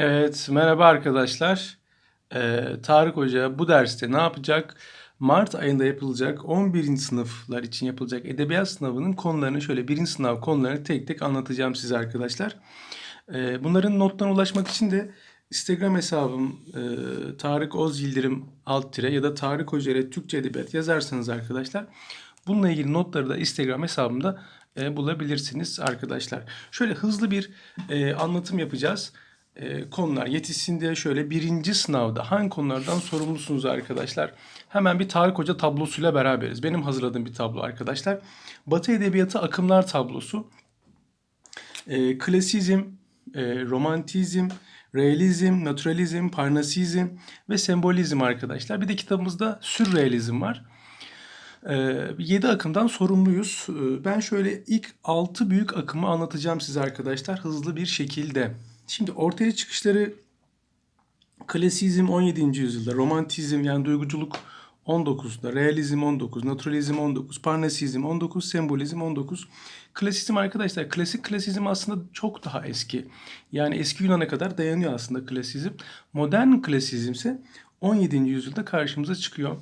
Evet, merhaba arkadaşlar. Ee, Tarık Hoca bu derste ne yapacak? Mart ayında yapılacak 11. sınıflar için yapılacak edebiyat sınavının konularını şöyle birinci sınav konularını tek tek anlatacağım size arkadaşlar. Ee, bunların notlarına ulaşmak için de Instagram hesabım e, Tarık Oz Yıldırım alt tire ya da Tarık Hoca ile Türkçe Edebiyat yazarsanız arkadaşlar bununla ilgili notları da Instagram hesabımda e, bulabilirsiniz arkadaşlar. Şöyle hızlı bir e, anlatım yapacağız e, konular yetişsin diye şöyle birinci sınavda hangi konulardan sorumlusunuz arkadaşlar? Hemen bir Tarık Hoca tablosuyla beraberiz. Benim hazırladığım bir tablo arkadaşlar. Batı Edebiyatı akımlar tablosu. E, klasizm, e, romantizm, realizm, naturalizm, parnasizm ve sembolizm arkadaşlar. Bir de kitabımızda sürrealizm var. 7 e, akımdan sorumluyuz. E, ben şöyle ilk 6 büyük akımı anlatacağım size arkadaşlar hızlı bir şekilde. Şimdi ortaya çıkışları klasizm 17. yüzyılda, romantizm yani duyguculuk 19'da, realizm 19, naturalizm 19, parnasizm 19, sembolizm 19. Klasizm arkadaşlar, klasik klasizm aslında çok daha eski. Yani eski Yunan'a kadar dayanıyor aslında klasizm. Modern klasizm ise 17. yüzyılda karşımıza çıkıyor.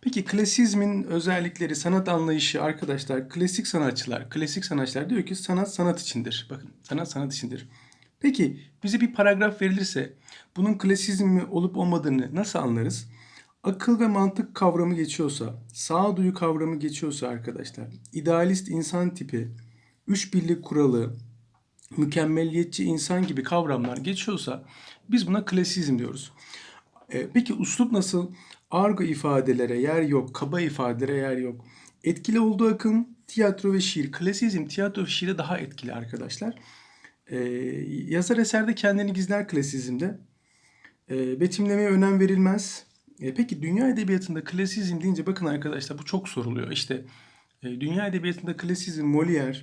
Peki klasizmin özellikleri, sanat anlayışı arkadaşlar, klasik sanatçılar, klasik sanatçılar diyor ki sanat sanat içindir. Bakın sanat sanat içindir. Peki bize bir paragraf verilirse bunun klasizm mi olup olmadığını nasıl anlarız? Akıl ve mantık kavramı geçiyorsa, sağduyu kavramı geçiyorsa arkadaşlar, idealist insan tipi, üç birlik kuralı, mükemmeliyetçi insan gibi kavramlar geçiyorsa biz buna klasizm diyoruz. E, peki uslup nasıl? Argo ifadelere yer yok, kaba ifadelere yer yok. Etkili olduğu akım tiyatro ve şiir. Klasizm tiyatro ve şiire daha etkili arkadaşlar. Ee, yazar eserde kendini gizler klasizmde. Ee, betimlemeye önem verilmez. Ee, peki dünya edebiyatında klasizm deyince bakın arkadaşlar bu çok soruluyor. İşte e, dünya edebiyatında klasizm Molière,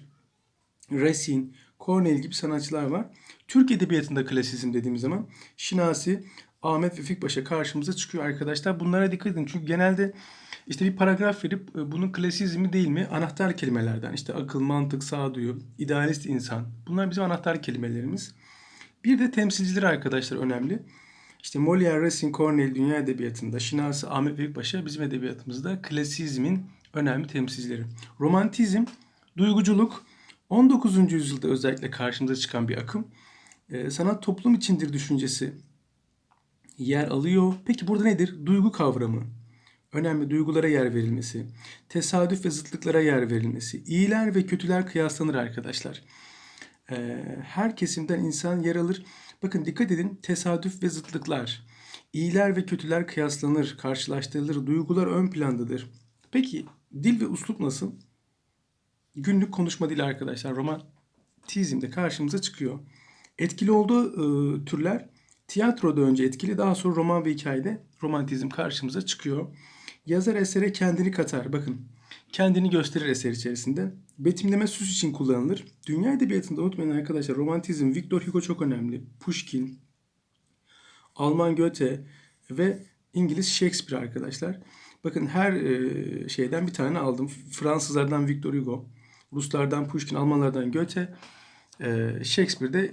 Racine, Corneille gibi sanatçılar var. Türk edebiyatında klasizm dediğimiz zaman Şinasi, Ahmet Vefik Paşa karşımıza çıkıyor arkadaşlar. Bunlara dikkat edin. Çünkü genelde işte bir paragraf verip e, bunun klasizmi değil mi? Anahtar kelimelerden. İşte akıl, mantık, sağduyu, idealist insan. Bunlar bizim anahtar kelimelerimiz. Bir de temsilciler arkadaşlar önemli. İşte Molière, Racine, Corneille dünya edebiyatında, Şinasi, Ahmet Paşa bizim edebiyatımızda klasizmin önemli temsilcileri. Romantizm, duyguculuk 19. yüzyılda özellikle karşımıza çıkan bir akım. Ee, sanat toplum içindir düşüncesi yer alıyor. Peki burada nedir? Duygu kavramı önemli duygulara yer verilmesi, tesadüf ve zıtlıklara yer verilmesi, iyiler ve kötüler kıyaslanır arkadaşlar. Ee, her kesimden insan yer alır. Bakın dikkat edin tesadüf ve zıtlıklar, iyiler ve kötüler kıyaslanır, karşılaştırılır, duygular ön plandadır. Peki dil ve uslup nasıl? Günlük konuşma dili arkadaşlar romantizmde karşımıza çıkıyor. Etkili olduğu e, türler tiyatroda önce etkili daha sonra roman ve hikayede romantizm karşımıza çıkıyor. Yazar esere kendini katar. Bakın kendini gösterir eser içerisinde. Betimleme süs için kullanılır. Dünya edebiyatında unutmayın arkadaşlar romantizm, Victor Hugo çok önemli. Pushkin, Alman Goethe ve İngiliz Shakespeare arkadaşlar. Bakın her e, şeyden bir tane aldım. Fransızlardan Victor Hugo, Ruslardan Pushkin, Almanlardan Goethe, e, Shakespeare'de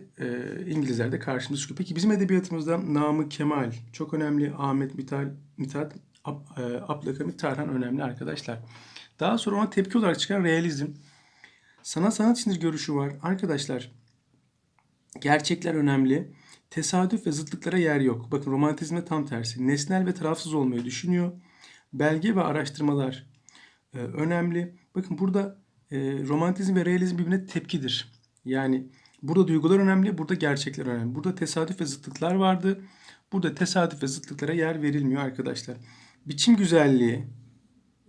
İngilizlerde karşımıza çıkıyor. Peki bizim edebiyatımızda Namık Kemal çok önemli. Ahmet Mithat, Mithat Abdülhamit Tarhan önemli arkadaşlar. Daha sonra ona tepki olarak çıkan realizm. Sanat sanat içindir görüşü var. Arkadaşlar gerçekler önemli. Tesadüf ve zıtlıklara yer yok. Bakın romantizme tam tersi. Nesnel ve tarafsız olmayı düşünüyor. Belge ve araştırmalar e, önemli. Bakın burada e, romantizm ve realizm birbirine tepkidir. Yani burada duygular önemli, burada gerçekler önemli. Burada tesadüf ve zıtlıklar vardı. Burada tesadüf ve zıtlıklara yer verilmiyor arkadaşlar. Biçim güzelliği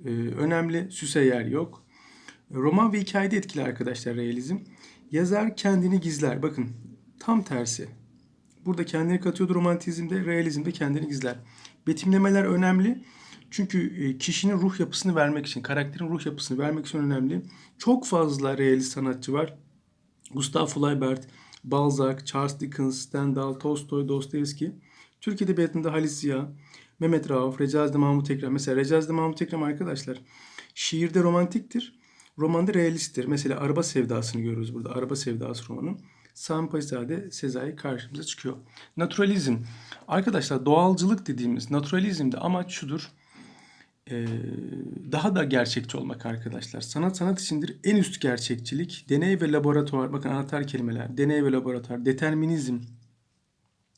e, önemli, süse yer yok. Roman ve hikayede etkili arkadaşlar realizm. Yazar kendini gizler. Bakın tam tersi. Burada kendini katıyordu romantizmde, realizmde kendini gizler. Betimlemeler önemli. Çünkü e, kişinin ruh yapısını vermek için, karakterin ruh yapısını vermek için önemli. Çok fazla realist sanatçı var. Gustav Flaubert, Balzac, Charles Dickens, Stendhal, Tolstoy, Dostoyevski. Türk Edebiyatı'nda Halis Ziya, Mehmet Rauf, Recazide Mahmut Ekrem. Mesela Recazide Mahmut Ekrem arkadaşlar şiirde romantiktir. Romanda realisttir. Mesela Araba Sevdası'nı görürüz burada. Araba Sevdası romanı. Sami Paşazade Sezai karşımıza çıkıyor. Naturalizm. Arkadaşlar doğalcılık dediğimiz naturalizmde amaç şudur. Ee, daha da gerçekçi olmak arkadaşlar. Sanat sanat içindir en üst gerçekçilik. Deney ve laboratuvar. Bakın anahtar kelimeler. Deney ve laboratuvar. Determinizm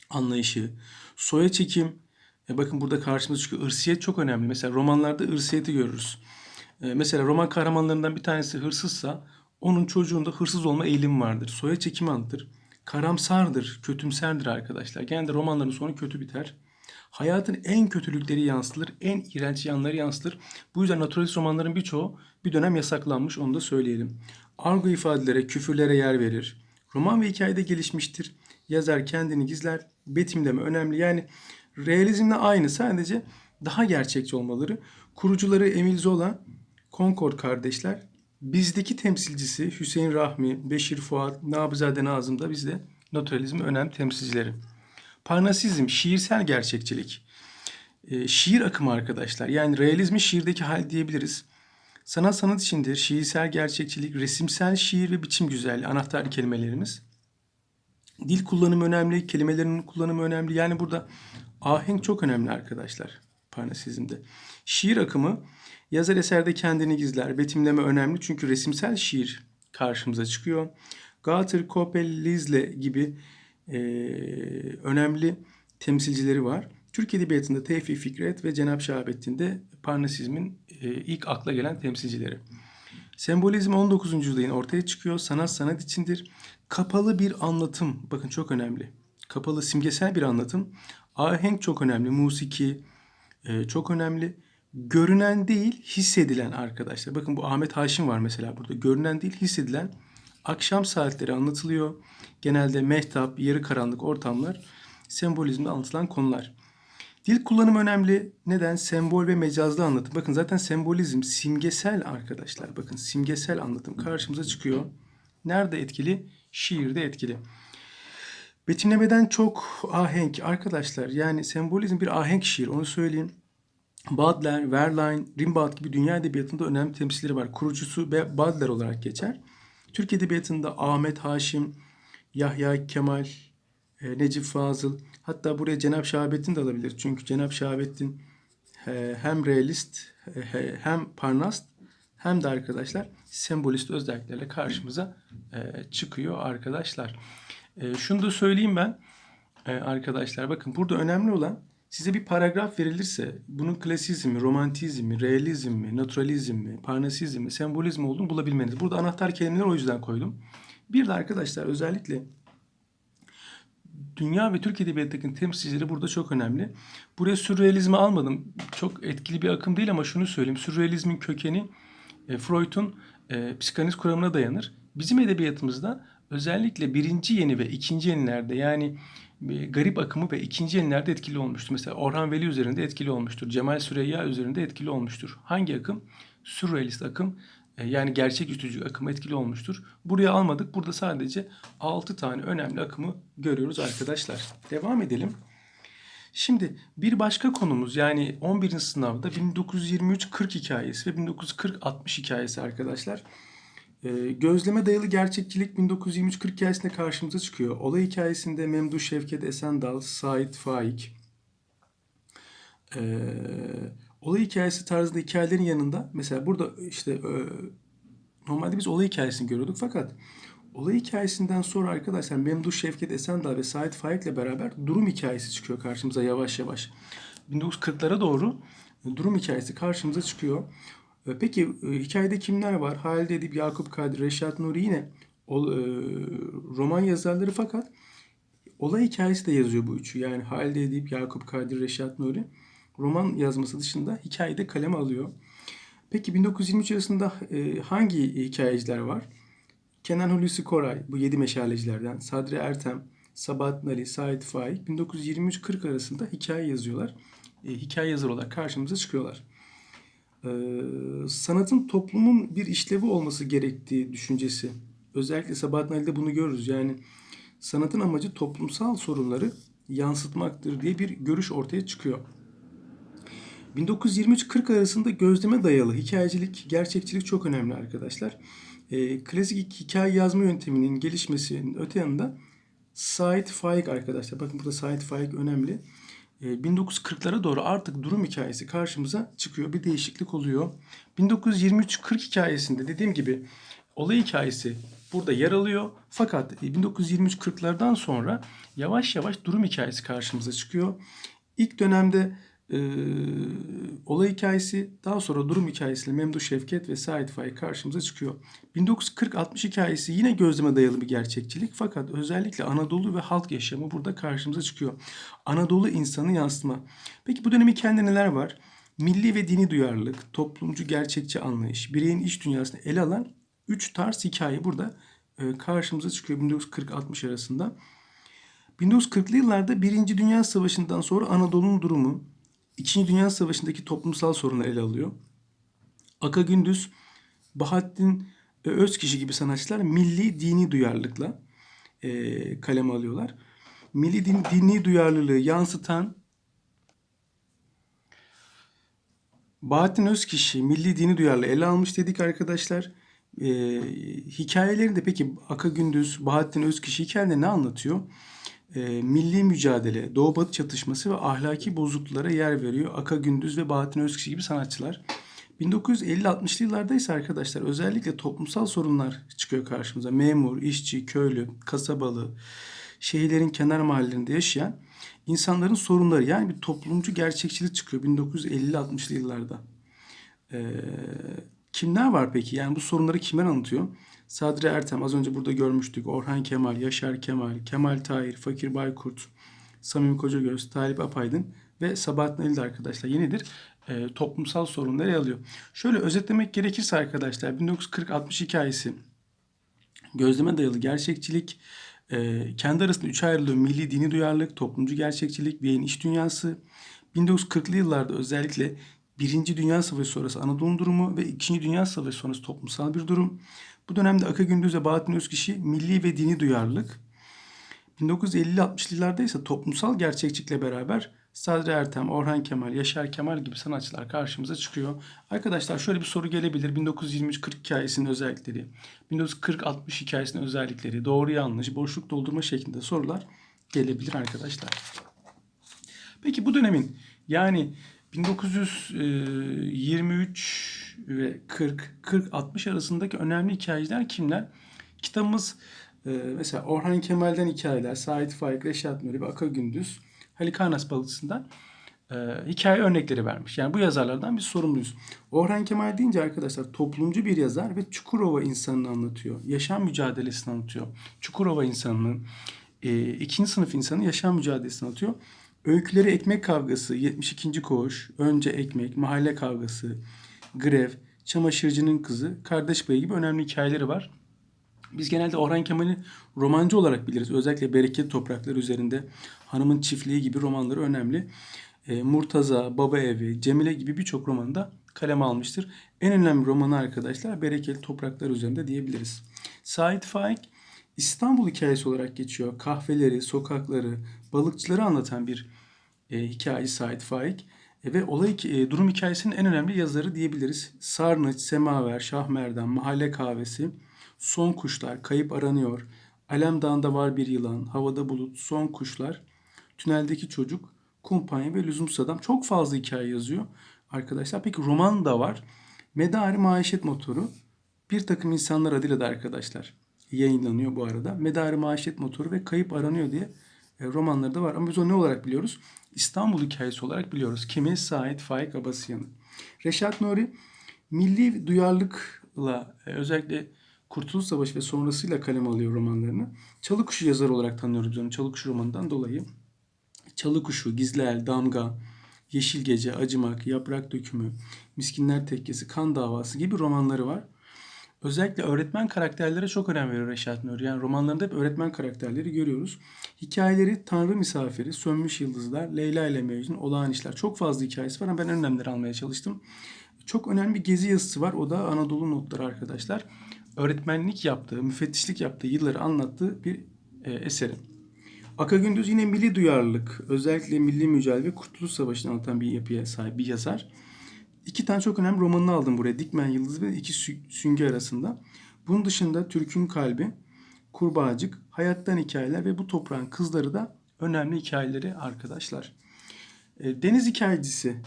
anlayışı. Soya çekim. E bakın burada karşımıza çıkıyor. Irsiyet çok önemli. Mesela romanlarda ırsiyeti görürüz. E, mesela roman kahramanlarından bir tanesi hırsızsa onun çocuğunda hırsız olma eğilimi vardır. Soya çekimi anlatır. Karamsardır, kötümserdir arkadaşlar. Genelde romanların sonu kötü biter. Hayatın en kötülükleri yansıtılır, en iğrenç yanları yansıtılır. Bu yüzden naturalist romanların birçoğu bir dönem yasaklanmış, onu da söyleyelim. Argo ifadelere, küfürlere yer verir. Roman ve hikayede gelişmiştir. Yazar kendini gizler. Betimleme önemli. Yani realizmle aynı sadece daha gerçekçi olmaları. Kurucuları Emil Zola, Concord kardeşler. Bizdeki temsilcisi Hüseyin Rahmi, Beşir Fuat, Nabızade Nazım da bizde naturalizmin önemli temsilcileri. Parnasizm, şiirsel gerçekçilik. E, şiir akımı arkadaşlar. Yani realizmi şiirdeki hal diyebiliriz. Sanat sanat içindir. Şiirsel gerçekçilik, resimsel şiir ve biçim güzelliği anahtar kelimelerimiz. Dil kullanımı önemli, kelimelerin kullanımı önemli. Yani burada ahenk çok önemli arkadaşlar Parnasizm'de. Şiir akımı yazar eserde kendini gizler. Betimleme önemli çünkü resimsel şiir karşımıza çıkıyor. Gater, Coppel, Lisle gibi e, önemli temsilcileri var. Türk Edebiyatı'nda Tevfik Fikret ve Cenab Şahabettin de Parnasizmin e, ilk akla gelen temsilcileri. Sembolizm 19. yüzyılda yine ortaya çıkıyor. Sanat sanat içindir. Kapalı bir anlatım. Bakın çok önemli. Kapalı simgesel bir anlatım. Ahenk çok önemli. Musiki e, çok önemli. Görünen değil hissedilen arkadaşlar. Bakın bu Ahmet Haşim var mesela burada. Görünen değil hissedilen. Akşam saatleri anlatılıyor. Genelde mehtap, yarı karanlık ortamlar sembolizmde anlatılan konular. Dil kullanımı önemli. Neden? Sembol ve mecazlı anlatım. Bakın zaten sembolizm simgesel arkadaşlar. Bakın simgesel anlatım karşımıza çıkıyor. Nerede etkili? Şiirde etkili. Betimlemeden çok ahenk arkadaşlar. Yani sembolizm bir ahenk şiir onu söyleyeyim. Baudelaire, Verlaine, Rimbaud gibi dünya edebiyatında önemli temsilleri var. Kurucusu Baudelaire olarak geçer. Türk edebiyatında Ahmet Haşim, Yahya Kemal, e, Necip Fazıl, hatta buraya Cenab Şahabettin de alabilir. Çünkü Cenab Şahabettin e, hem realist e, hem parnast hem de arkadaşlar sembolist özelliklerle karşımıza çıkıyor arkadaşlar. Şunu da söyleyeyim ben arkadaşlar bakın burada önemli olan size bir paragraf verilirse bunun klasizmi, romantizmi, realizmi, naturalizmi, parnasizmi, sembolizmi olduğunu bulabilmeniz. Burada anahtar kelimeleri o yüzden koydum. Bir de arkadaşlar özellikle dünya ve Türk Edebiyatı'ndaki temsilcileri burada çok önemli. Buraya sürrealizmi almadım. Çok etkili bir akım değil ama şunu söyleyeyim. Sürrealizmin kökeni e, Freud'un e, psikanaliz kuramına dayanır. Bizim edebiyatımızda özellikle birinci yeni ve ikinci yenilerde yani bir garip akımı ve ikinci yenilerde etkili olmuştur. Mesela Orhan Veli üzerinde etkili olmuştur. Cemal Süreyya üzerinde etkili olmuştur. Hangi akım? Sürrealist akım e, yani gerçek üstücü akım etkili olmuştur. Buraya almadık. Burada sadece 6 tane önemli akımı görüyoruz arkadaşlar. Devam edelim. Şimdi bir başka konumuz yani 11. sınavda 1923-40 hikayesi ve 1940-60 hikayesi arkadaşlar. Ee, gözleme dayalı gerçekçilik 1923-40 hikayesinde karşımıza çıkıyor. Olay hikayesinde Memduh Şevket Esendal, Sait Faik, ee, olay hikayesi tarzında hikayelerin yanında mesela burada işte e, normalde biz olay hikayesini görüyorduk fakat olay hikayesinden sonra arkadaşlar Memduh Şevket Esendal ve Sait Faik ile beraber durum hikayesi çıkıyor karşımıza yavaş yavaş. 1940'lara doğru durum hikayesi karşımıza çıkıyor. E, peki e, hikayede kimler var? Halide Edip, Yakup Kadri, Reşat Nuri yine e, roman yazarları fakat olay hikayesi de yazıyor bu üçü. Yani Halide Edip, Yakup Kadri, Reşat Nuri roman yazması dışında hikayede kaleme alıyor. Peki 1923 arasında e, hangi hikayeciler var? Kenan Hulusi Koray, bu yedi meşalecilerden, Sadri Ertem, Sabahattin Ali, Sait Faik 1923-40 arasında hikaye yazıyorlar. E, hikaye yazar olarak karşımıza çıkıyorlar. E, sanatın toplumun bir işlevi olması gerektiği düşüncesi. Özellikle Sabahattin Ali'de bunu görürüz. Yani sanatın amacı toplumsal sorunları yansıtmaktır diye bir görüş ortaya çıkıyor. 1923-40 arasında gözleme dayalı hikayecilik, gerçekçilik çok önemli arkadaşlar. E, klasik hikaye yazma yönteminin gelişmesinin öte yanında Said Faik arkadaşlar. Bakın burada Said Faik önemli. E, 1940'lara doğru artık durum hikayesi karşımıza çıkıyor. Bir değişiklik oluyor. 1923-40 hikayesinde dediğim gibi olay hikayesi burada yer alıyor. Fakat 1923-40'lardan sonra yavaş yavaş durum hikayesi karşımıza çıkıyor. İlk dönemde e, olay hikayesi daha sonra durum hikayesiyle Memduh Şevket ve Said Faik karşımıza çıkıyor. 1940-60 hikayesi yine gözleme dayalı bir gerçekçilik fakat özellikle Anadolu ve halk yaşamı burada karşımıza çıkıyor. Anadolu insanı yansıtma. Peki bu dönemin kendi neler var? Milli ve dini duyarlılık, toplumcu gerçekçi anlayış, bireyin iç dünyasını ele alan 3 tarz hikaye burada e, karşımıza çıkıyor 1940-60 arasında. 1940'lı yıllarda Birinci Dünya Savaşı'ndan sonra Anadolu'nun durumu, İkinci Dünya Savaşı'ndaki toplumsal sorunları ele alıyor. Aka Gündüz, Bahattin Özkişi gibi sanatçılar milli dini duyarlılıkla e, kaleme alıyorlar. Milli din, dini duyarlılığı yansıtan Bahattin Özkişi milli dini duyarlı ele almış dedik arkadaşlar. E, hikayelerinde peki Aka Gündüz, Bahattin Özkişi hikayelerinde ne anlatıyor? E, milli mücadele, Doğu Batı çatışması ve ahlaki bozukluklara yer veriyor. Aka Gündüz ve Bahattin Özkişi gibi sanatçılar. 1950-60'lı yıllarda ise arkadaşlar özellikle toplumsal sorunlar çıkıyor karşımıza. Memur, işçi, köylü, kasabalı, şehirlerin kenar mahallelerinde yaşayan insanların sorunları yani bir toplumcu gerçekçilik çıkıyor 1950-60'lı yıllarda. Ee, kimler var peki? Yani bu sorunları kimler anlatıyor? Sadri Ertem az önce burada görmüştük. Orhan Kemal, Yaşar Kemal, Kemal Tahir, Fakir Baykurt, Samim Kocagöz, Talip Apaydın ve Sabahattin Ali de arkadaşlar yenidir. E, toplumsal sorunları alıyor. Şöyle özetlemek gerekirse arkadaşlar 1940-60 hikayesi gözleme dayalı gerçekçilik, e, kendi arasında üç ayrılıyor. Milli dini duyarlılık, toplumcu gerçekçilik, bireyin iç dünyası. 1940'lı yıllarda özellikle Birinci Dünya Savaşı sonrası Anadolu durumu ve İkinci Dünya Savaşı sonrası toplumsal bir durum. Bu dönemde Aka Gündüz ve Bahattin Özkişi milli ve dini duyarlılık. 1950-60'lı yıllarda ise toplumsal gerçekçilikle beraber Sadri Ertem, Orhan Kemal, Yaşar Kemal gibi sanatçılar karşımıza çıkıyor. Arkadaşlar şöyle bir soru gelebilir. 1923-40 hikayesinin özellikleri, 1940-60 hikayesinin özellikleri, doğru yanlış, boşluk doldurma şeklinde sorular gelebilir arkadaşlar. Peki bu dönemin yani 1923 ve 40, 40-60 arasındaki önemli hikayeciler kimler? Kitabımız mesela Orhan Kemal'den hikayeler, Sait Faik, Reşat Nuri ve Aka Gündüz, Halikarnas balıkçısından e, hikaye örnekleri vermiş. Yani bu yazarlardan biz sorumluyuz. Orhan Kemal deyince arkadaşlar toplumcu bir yazar ve Çukurova insanını anlatıyor. Yaşam mücadelesini anlatıyor. Çukurova insanının e, ikinci sınıf insanı yaşam mücadelesini anlatıyor. Öyküleri ekmek kavgası, 72. koğuş, önce ekmek, mahalle kavgası, grev, çamaşırcının kızı, kardeş payı gibi önemli hikayeleri var. Biz genelde Orhan Kemal'i romancı olarak biliriz. Özellikle Bereketli Topraklar üzerinde Hanımın Çiftliği gibi romanları önemli. E, Murtaza, Baba Evi, Cemile gibi birçok romanında kaleme almıştır. En önemli romanı arkadaşlar Bereketli Topraklar üzerinde diyebiliriz. Sait Faik İstanbul hikayesi olarak geçiyor. Kahveleri, sokakları, balıkçıları anlatan bir e, hikaye Sait Faik. E, ve olay e, durum hikayesinin en önemli yazarı diyebiliriz. Sarnıç, Semaver, Şahmerdan, Mahalle Kahvesi, Son Kuşlar, Kayıp Aranıyor, Alem Dağı'nda var bir yılan, Havada Bulut, Son Kuşlar, Tüneldeki Çocuk, Kumpanya ve Lüzumsuz Adam. Çok fazla hikaye yazıyor arkadaşlar. Peki roman da var. Medari Maişet Motoru bir takım insanlar adıyla da arkadaşlar yayınlanıyor bu arada. Medari Maişet Motoru ve Kayıp Aranıyor diye e, romanları da var. Ama biz onu ne olarak biliyoruz? İstanbul hikayesi olarak biliyoruz. Kimi? Sait Faik Abasıyan'ı. Reşat Nuri milli duyarlılıkla e, özellikle Kurtuluş Savaşı ve sonrasıyla kalem alıyor romanlarını. Çalı Kuşu yazarı olarak tanıyoruz onu Çalı Kuşu romanından dolayı. Çalı Kuşu, Gizli El, Damga, Yeşil Gece, Acımak, Yaprak Dökümü, Miskinler Tekkesi, Kan Davası gibi romanları var. Özellikle öğretmen karakterlere çok önem veriyor Reşat Nuri. Yani romanlarında hep öğretmen karakterleri görüyoruz. Hikayeleri Tanrı Misafiri, Sönmüş Yıldızlar, Leyla ile Mecnun, Olağan İşler. Çok fazla hikayesi var ama ben önemleri almaya çalıştım. Çok önemli bir gezi yazısı var. O da Anadolu Notları arkadaşlar. Öğretmenlik yaptığı, müfettişlik yaptığı yılları anlattığı bir e, eseri. Aka Gündüz yine milli duyarlılık, özellikle milli mücadele ve Kurtuluş Savaşı'nı anlatan bir yapıya sahip bir yazar. İki tane çok önemli romanını aldım buraya. Dikmen Yıldız ve İki Süngü arasında. Bunun dışında Türk'ün Kalbi, Kurbağacık, Hayattan Hikayeler ve Bu Toprağın Kızları da önemli hikayeleri arkadaşlar. E, Deniz hikayecisi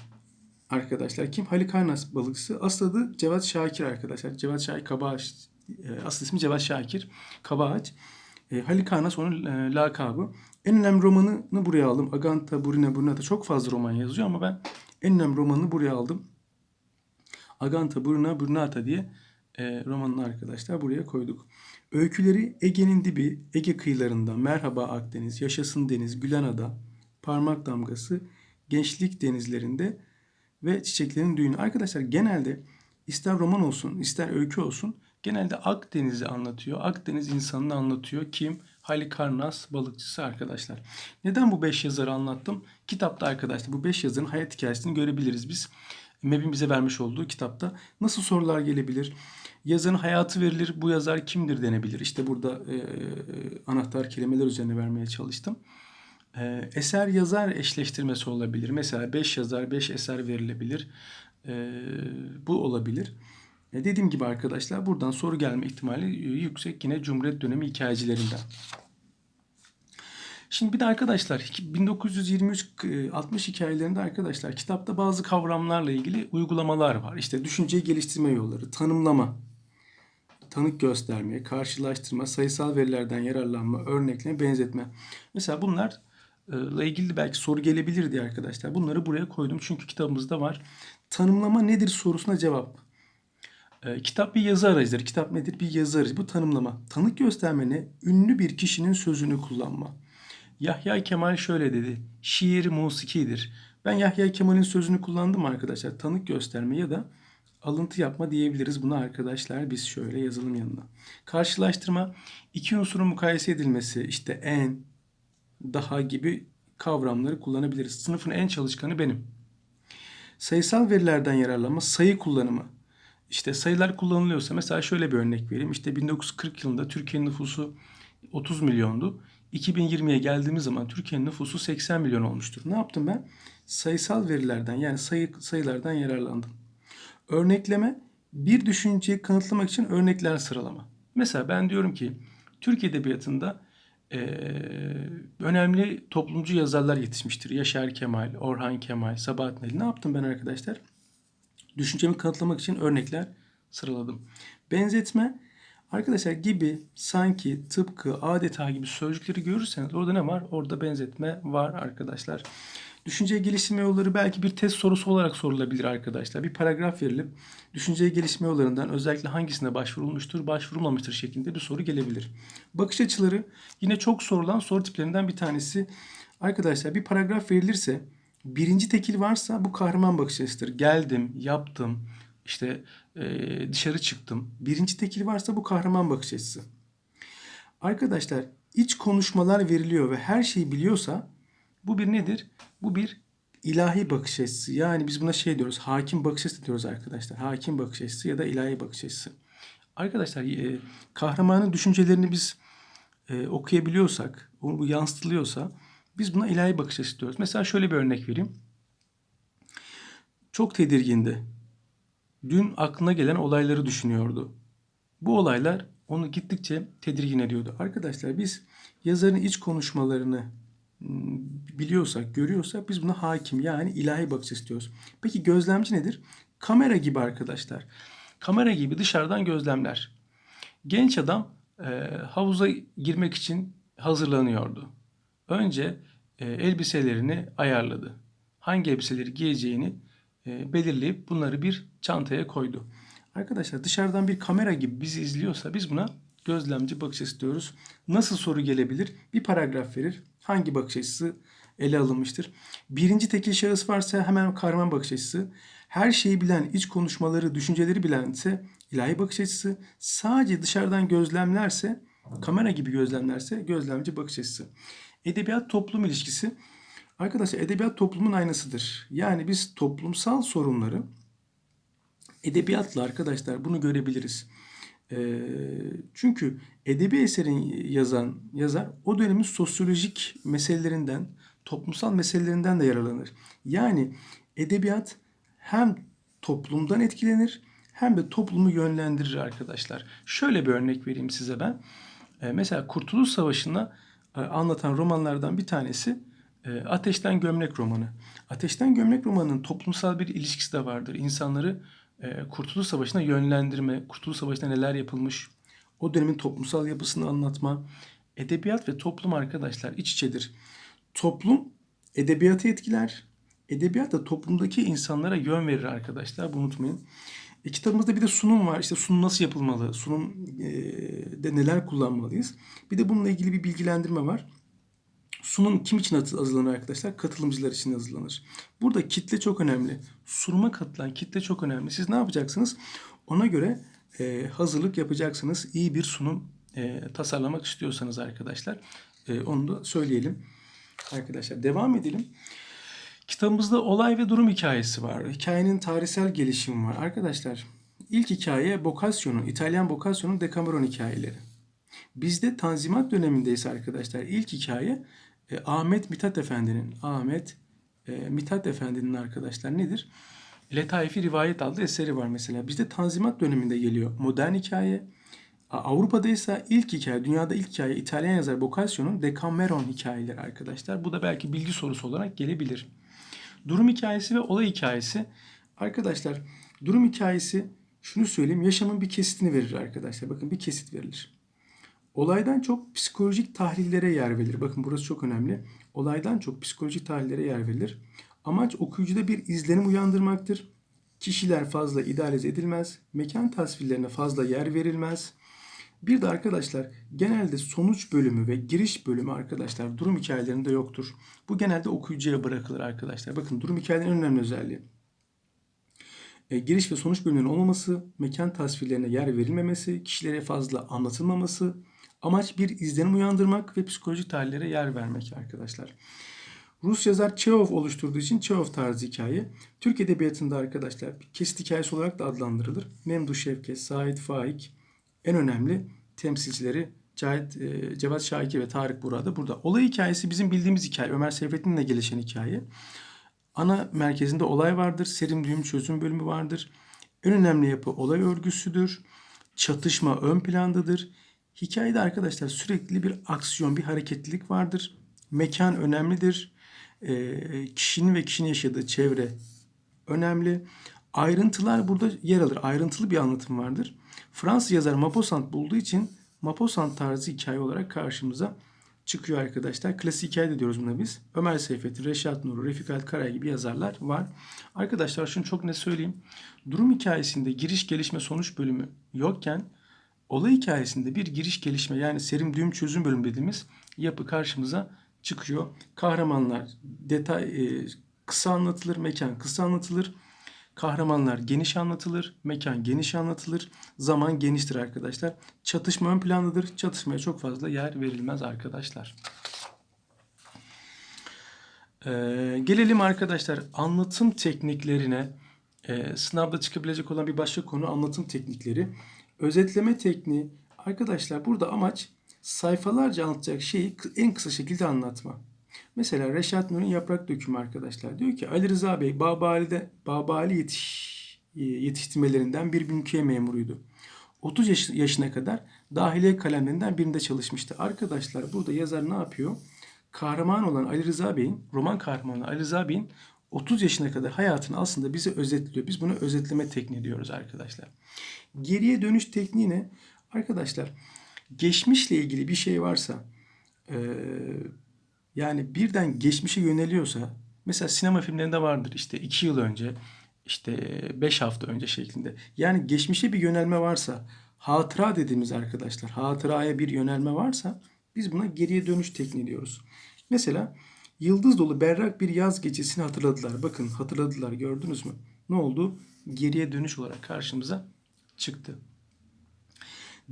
arkadaşlar kim? Halikarnas balıkçısı. Asıl adı Cevat Şakir arkadaşlar. Cevat Şakir Kabağaç. E, asıl ismi Cevat Şakir Kabağaç. E, Halikarnas onun e, lakabı. En önemli romanını buraya aldım. Aganta, Burina, Burnata çok fazla roman yazıyor ama ben en önemli romanını buraya aldım. Aganta, Burina, Burnata diye e, romanını arkadaşlar buraya koyduk. Öyküleri Ege'nin dibi, Ege kıyılarında, Merhaba Akdeniz, Yaşasın Deniz, Gülenada, Parmak Damgası, Gençlik denizlerinde ve Çiçeklerin Düğünü. Arkadaşlar genelde ister roman olsun, ister öykü olsun genelde Akdeniz'i anlatıyor. Akdeniz insanını anlatıyor. Kim? Halikarnas balıkçısı arkadaşlar. Neden bu beş yazarı anlattım? Kitapta arkadaşlar bu beş yazarın hayat hikayesini görebiliriz biz. MEB'in bize vermiş olduğu kitapta. Nasıl sorular gelebilir? Yazarın hayatı verilir. Bu yazar kimdir denebilir. İşte burada e, anahtar kelimeler üzerine vermeye çalıştım. E, eser yazar eşleştirmesi olabilir. Mesela 5 yazar 5 eser verilebilir. E, bu olabilir. E, dediğim gibi arkadaşlar buradan soru gelme ihtimali yüksek yine Cumhuriyet dönemi hikayecilerinden. Şimdi bir de arkadaşlar 1923-60 hikayelerinde arkadaşlar kitapta bazı kavramlarla ilgili uygulamalar var. İşte düşünceyi geliştirme yolları, tanımlama, tanık gösterme, karşılaştırma, sayısal verilerden yararlanma, örnekleme, benzetme. Mesela bunlarla ilgili belki soru gelebilir diye arkadaşlar. Bunları buraya koydum çünkü kitabımızda var. Tanımlama nedir sorusuna cevap. E, kitap bir yazı aracıdır. Kitap nedir? Bir yazı aracı. Bu tanımlama. Tanık gösterme ne? Ünlü bir kişinin sözünü kullanma. Yahya Kemal şöyle dedi. Şiir musikidir. Ben Yahya Kemal'in sözünü kullandım arkadaşlar. Tanık gösterme ya da alıntı yapma diyebiliriz buna arkadaşlar. Biz şöyle yazalım yanına. Karşılaştırma, iki unsurun mukayese edilmesi, işte en, daha gibi kavramları kullanabiliriz. Sınıfın en çalışkanı benim. Sayısal verilerden yararlanma, sayı kullanımı. İşte sayılar kullanılıyorsa mesela şöyle bir örnek vereyim. İşte 1940 yılında Türkiye'nin nüfusu 30 milyondu. 2020'ye geldiğimiz zaman Türkiye'nin nüfusu 80 milyon olmuştur. Ne yaptım ben? Sayısal verilerden yani sayı sayılardan yararlandım. Örnekleme bir düşünceyi kanıtlamak için örnekler sıralama. Mesela ben diyorum ki Türk Edebiyatı'nda e, önemli toplumcu yazarlar yetişmiştir. Yaşar Kemal, Orhan Kemal, Sabahattin Ali. Ne yaptım ben arkadaşlar? Düşüncemi kanıtlamak için örnekler sıraladım. Benzetme Arkadaşlar gibi, sanki, tıpkı, adeta gibi sözcükleri görürseniz orada ne var? Orada benzetme var arkadaşlar. Düşünce geliştirme yolları belki bir test sorusu olarak sorulabilir arkadaşlar. Bir paragraf verilip düşünce gelişme yollarından özellikle hangisine başvurulmuştur, başvurulmamıştır şeklinde bir soru gelebilir. Bakış açıları yine çok sorulan soru tiplerinden bir tanesi. Arkadaşlar bir paragraf verilirse birinci tekil varsa bu kahraman bakış açısıdır. Geldim, yaptım, işte e, dışarı çıktım. Birinci tekil varsa bu kahraman bakış açısı. Arkadaşlar iç konuşmalar veriliyor ve her şeyi biliyorsa bu bir nedir? Bu bir ilahi bakış açısı. Yani biz buna şey diyoruz. Hakim bakış açısı diyoruz arkadaşlar. Hakim bakış açısı ya da ilahi bakış açısı. Arkadaşlar e, kahramanın düşüncelerini biz e, okuyabiliyorsak, bu yansıtılıyorsa biz buna ilahi bakış açısı diyoruz. Mesela şöyle bir örnek vereyim. Çok tedirgindi. Dün aklına gelen olayları düşünüyordu. Bu olaylar onu gittikçe tedirgin ediyordu. Arkadaşlar biz yazarın iç konuşmalarını ıı, biliyorsak, görüyorsak biz buna hakim yani ilahi bakış istiyoruz. Peki gözlemci nedir? Kamera gibi arkadaşlar. Kamera gibi dışarıdan gözlemler. Genç adam e, havuza girmek için hazırlanıyordu. Önce e, elbiselerini ayarladı. Hangi elbiseleri giyeceğini belirleyip bunları bir çantaya koydu. Arkadaşlar dışarıdan bir kamera gibi bizi izliyorsa biz buna gözlemci bakış açısı diyoruz. Nasıl soru gelebilir? Bir paragraf verir. Hangi bakış açısı ele alınmıştır? Birinci tekil şahıs varsa hemen kahraman bakış açısı. Her şeyi bilen, iç konuşmaları, düşünceleri bilense ilahi bakış açısı. Sadece dışarıdan gözlemlerse, kamera gibi gözlemlerse gözlemci bakış açısı. Edebiyat toplum ilişkisi Arkadaşlar edebiyat toplumun aynasıdır. Yani biz toplumsal sorunları edebiyatla arkadaşlar bunu görebiliriz. E, çünkü edebi eserin yazan yazar o dönemin sosyolojik meselelerinden, toplumsal meselelerinden de yararlanır. Yani edebiyat hem toplumdan etkilenir hem de toplumu yönlendirir arkadaşlar. Şöyle bir örnek vereyim size ben. E, mesela Kurtuluş Savaşı'nda e, anlatan romanlardan bir tanesi Ateşten Gömlek romanı. Ateşten Gömlek romanının toplumsal bir ilişkisi de vardır. İnsanları e, Kurtuluş Savaşı'na yönlendirme, Kurtuluş Savaşı'nda neler yapılmış, o dönemin toplumsal yapısını anlatma. Edebiyat ve toplum arkadaşlar iç içedir. Toplum edebiyatı etkiler. Edebiyat da toplumdaki insanlara yön verir arkadaşlar. Bunu unutmayın. E, kitabımızda bir de sunum var. İşte sunum nasıl yapılmalı? Sunum e, de neler kullanmalıyız? Bir de bununla ilgili bir bilgilendirme var. Sunum kim için hazırlanır arkadaşlar? Katılımcılar için hazırlanır. Burada kitle çok önemli. Sunuma katılan kitle çok önemli. Siz ne yapacaksınız? Ona göre e, hazırlık yapacaksınız. İyi bir sunum e, tasarlamak istiyorsanız arkadaşlar. E, onu da söyleyelim. Arkadaşlar devam edelim. Kitabımızda olay ve durum hikayesi var. Hikayenin tarihsel gelişimi var. Arkadaşlar ilk hikaye Boccaccio'nun, İtalyan Boccaccio'nun Decameron hikayeleri. Bizde Tanzimat dönemindeyiz arkadaşlar. İlk hikaye e, Ahmet Mithat Efendi'nin, Ahmet e, Mithat Efendi'nin arkadaşlar nedir? Letaifi Rivayet adlı eseri var mesela. Bizde Tanzimat döneminde geliyor. Modern hikaye. Avrupa'da ise ilk hikaye, dünyada ilk hikaye İtalyan yazar Boccaccio'nun Decameron hikayeleri arkadaşlar. Bu da belki bilgi sorusu olarak gelebilir. Durum hikayesi ve olay hikayesi. Arkadaşlar durum hikayesi şunu söyleyeyim yaşamın bir kesitini verir arkadaşlar. Bakın bir kesit verilir. Olaydan çok psikolojik tahlillere yer verilir. Bakın burası çok önemli. Olaydan çok psikolojik tahlillere yer verilir. Amaç okuyucuda bir izlenim uyandırmaktır. Kişiler fazla idealize edilmez. Mekan tasvirlerine fazla yer verilmez. Bir de arkadaşlar genelde sonuç bölümü ve giriş bölümü arkadaşlar durum hikayelerinde yoktur. Bu genelde okuyucuya bırakılır arkadaşlar. Bakın durum hikayelerinin önemli özelliği. E, giriş ve sonuç bölümünün olmaması, mekan tasvirlerine yer verilmemesi, kişilere fazla anlatılmaması, amaç bir izlenim uyandırmak ve psikolojik tahlillere yer vermek arkadaşlar. Rus yazar Çehov oluşturduğu için Çehov tarzı hikaye. Türk edebiyatında arkadaşlar kesit hikayesi olarak da adlandırılır. Memduh Şevket, Sait Faik, en önemli temsilcileri Cahit, e, Cevat Şahiki ve Tarık burada. Burada olay hikayesi bizim bildiğimiz hikaye. Ömer Seyfettin'le gelişen hikaye. Ana merkezinde olay vardır. Serim düğüm çözüm bölümü vardır. En önemli yapı olay örgüsüdür. Çatışma ön plandadır. Hikayede arkadaşlar sürekli bir aksiyon, bir hareketlilik vardır. Mekan önemlidir. E, kişinin ve kişinin yaşadığı çevre önemli. Ayrıntılar burada yer alır. Ayrıntılı bir anlatım vardır. Fransız yazar Maupassant bulduğu için Maupassant tarzı hikaye olarak karşımıza çıkıyor arkadaşlar. Klasik hikaye de diyoruz buna biz. Ömer Seyfettin, Reşat Nuri, Refik Halit Karay gibi yazarlar var. Arkadaşlar şunu çok ne söyleyeyim. Durum hikayesinde giriş gelişme sonuç bölümü yokken olay hikayesinde bir giriş gelişme yani serim düğüm çözüm bölümü dediğimiz yapı karşımıza çıkıyor. Kahramanlar detay e, kısa anlatılır, mekan kısa anlatılır. Kahramanlar geniş anlatılır, mekan geniş anlatılır, zaman geniştir arkadaşlar. Çatışma ön plandadır. Çatışmaya çok fazla yer verilmez arkadaşlar. Ee, gelelim arkadaşlar anlatım tekniklerine. Ee, sınavda çıkabilecek olan bir başka konu anlatım teknikleri. Özetleme tekniği. Arkadaşlar burada amaç sayfalarca anlatacak şeyi en kısa şekilde anlatma. Mesela Reşat Nur'un yaprak dökümü arkadaşlar. Diyor ki Ali Rıza Bey Babali'de Babali yetiş, e, yetiştirmelerinden bir mülkiye memuruydu. 30 yaş, yaşına kadar dahiliye kalemlerinden birinde çalışmıştı. Arkadaşlar burada yazar ne yapıyor? Kahraman olan Ali Rıza Bey'in, roman kahramanı Ali Rıza Bey'in 30 yaşına kadar hayatını aslında bize özetliyor. Biz bunu özetleme tekniği diyoruz arkadaşlar. Geriye dönüş tekniği ne? Arkadaşlar geçmişle ilgili bir şey varsa ee, yani birden geçmişe yöneliyorsa mesela sinema filmlerinde vardır işte 2 yıl önce işte 5 hafta önce şeklinde. Yani geçmişe bir yönelme varsa hatıra dediğimiz arkadaşlar hatıraya bir yönelme varsa biz buna geriye dönüş tekniği diyoruz. Mesela yıldız dolu berrak bir yaz gecesini hatırladılar. Bakın hatırladılar gördünüz mü? Ne oldu? Geriye dönüş olarak karşımıza çıktı.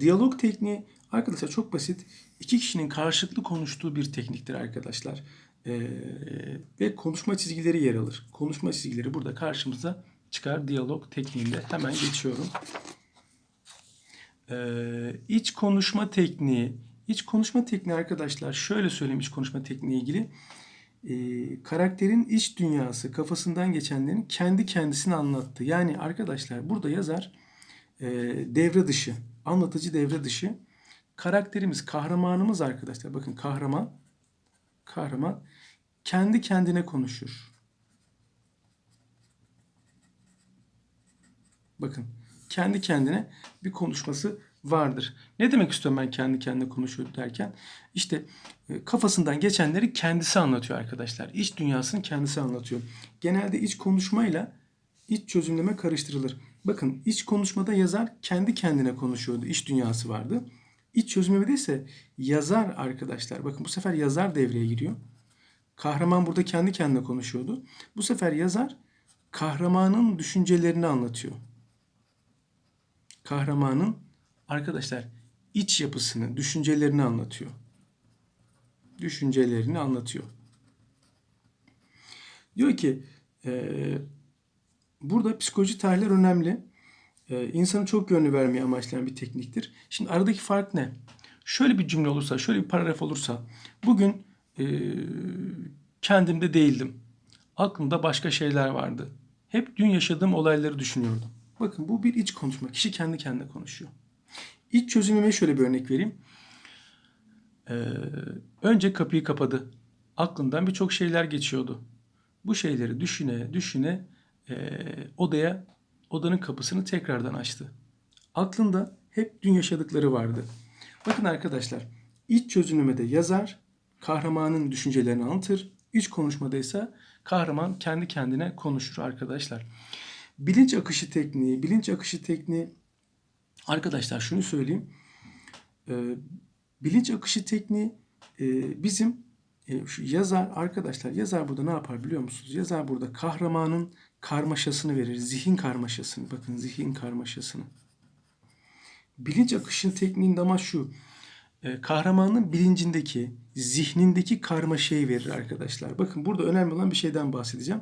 Diyalog tekniği arkadaşlar çok basit iki kişinin karşılıklı konuştuğu bir tekniktir arkadaşlar. Ee, ve konuşma çizgileri yer alır. Konuşma çizgileri burada karşımıza çıkar diyalog tekniğinde. Hemen geçiyorum. Ee, iç konuşma tekniği. İç konuşma tekniği arkadaşlar şöyle söyleyeyim iç konuşma tekniği ilgili. Ee, karakterin iç dünyası kafasından geçenlerin kendi kendisini anlattı. Yani arkadaşlar burada yazar e, devre dışı, anlatıcı devre dışı. Karakterimiz, kahramanımız arkadaşlar. Bakın kahraman, kahraman kendi kendine konuşur. Bakın kendi kendine bir konuşması vardır. Ne demek istiyorum ben kendi kendine konuşuyor derken? İşte e, kafasından geçenleri kendisi anlatıyor arkadaşlar. İç dünyasını kendisi anlatıyor. Genelde iç konuşmayla iç çözümleme karıştırılır. Bakın iç konuşmada yazar kendi kendine konuşuyordu. İç dünyası vardı. İç çözümlemede ise yazar arkadaşlar. Bakın bu sefer yazar devreye giriyor. Kahraman burada kendi kendine konuşuyordu. Bu sefer yazar kahramanın düşüncelerini anlatıyor. Kahramanın arkadaşlar iç yapısını, düşüncelerini anlatıyor. Düşüncelerini anlatıyor. Diyor ki e, burada psikoloji tarihler önemli. E, insanı çok yönlü vermeye amaçlayan bir tekniktir. Şimdi aradaki fark ne? Şöyle bir cümle olursa, şöyle bir paragraf olursa bugün e, kendimde değildim. Aklımda başka şeyler vardı. Hep dün yaşadığım olayları düşünüyordum. Bakın bu bir iç konuşma. Kişi kendi kendine konuşuyor. İç çözümüme şöyle bir örnek vereyim. Ee, önce kapıyı kapadı. Aklından birçok şeyler geçiyordu. Bu şeyleri düşüne düşüne e, odaya odanın kapısını tekrardan açtı. Aklında hep dün yaşadıkları vardı. Bakın arkadaşlar iç çözünürlemede yazar kahramanın düşüncelerini anlatır. İç konuşmada ise kahraman kendi kendine konuşur arkadaşlar. Bilinç akışı tekniği, bilinç akışı tekniği arkadaşlar şunu söyleyeyim. Ee, bilinç akışı tekniği e, bizim e, şu yazar arkadaşlar yazar burada ne yapar biliyor musunuz? Yazar burada kahramanın karmaşasını verir. Zihin karmaşasını. Bakın zihin karmaşasını. Bilinç akışının tekniğinde ama şu. E, kahramanın bilincindeki, zihnindeki karmaşayı verir arkadaşlar. Bakın burada önemli olan bir şeyden bahsedeceğim.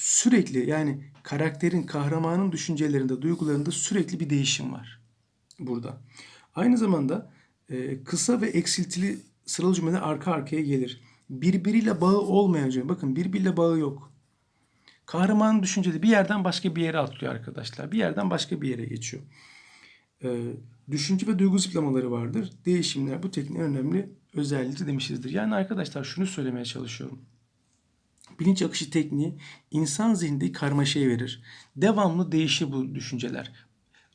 Sürekli yani karakterin, kahramanın düşüncelerinde, duygularında sürekli bir değişim var burada. Aynı zamanda e, kısa ve eksiltili sıralı cümleler arka arkaya gelir. Birbiriyle bağı olmayan cümle. Bakın birbiriyle bağı yok. Kahramanın düşünceli bir yerden başka bir yere atlıyor arkadaşlar. Bir yerden başka bir yere geçiyor. Ee, düşünce ve duygu zıplamaları vardır. Değişimler bu tekniğin önemli özelliği demişizdir. Yani arkadaşlar şunu söylemeye çalışıyorum. Bilinç akışı tekniği insan zihninde karmaşayı verir. Devamlı değişir bu düşünceler.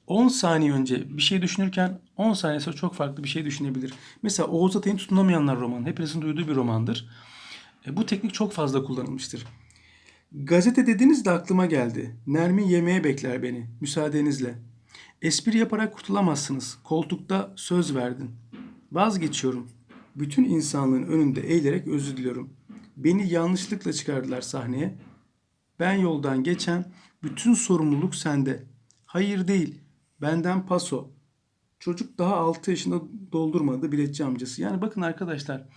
10 saniye önce bir şey düşünürken 10 saniye sonra çok farklı bir şey düşünebilir. Mesela Oğuz Atay'ın Tutunamayanlar romanı. Hepinizin duyduğu bir romandır. E, bu teknik çok fazla kullanılmıştır. Gazete dediniz de aklıma geldi. Nermin yemeğe bekler beni. Müsaadenizle. Espri yaparak kurtulamazsınız. Koltukta söz verdin. Vazgeçiyorum. Bütün insanlığın önünde eğilerek özür diliyorum. Beni yanlışlıkla çıkardılar sahneye. Ben yoldan geçen bütün sorumluluk sende. Hayır değil. Benden paso. Çocuk daha 6 yaşında doldurmadı biletçi amcası. Yani bakın arkadaşlar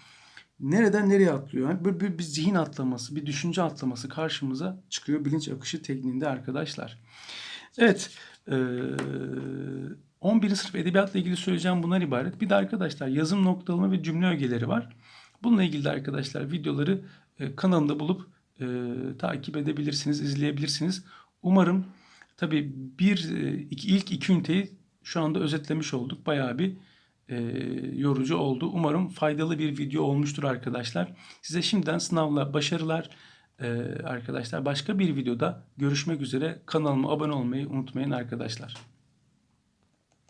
nereden nereye atlıyor? Yani böyle bir, bir zihin atlaması, bir düşünce atlaması karşımıza çıkıyor bilinç akışı tekniğinde arkadaşlar. Evet, e, 11. sınıf edebiyatla ilgili söyleyeceğim bunlar ibaret. Bir de arkadaşlar yazım noktalama ve cümle ögeleri var. Bununla ilgili de arkadaşlar videoları e, kanalımda bulup e, takip edebilirsiniz, izleyebilirsiniz. Umarım tabii bir e, iki, ilk iki üniteyi şu anda özetlemiş olduk. Bayağı bir e, yorucu oldu. Umarım faydalı bir video olmuştur arkadaşlar. Size şimdiden sınavla başarılar e, arkadaşlar. Başka bir videoda görüşmek üzere. Kanalıma abone olmayı unutmayın arkadaşlar.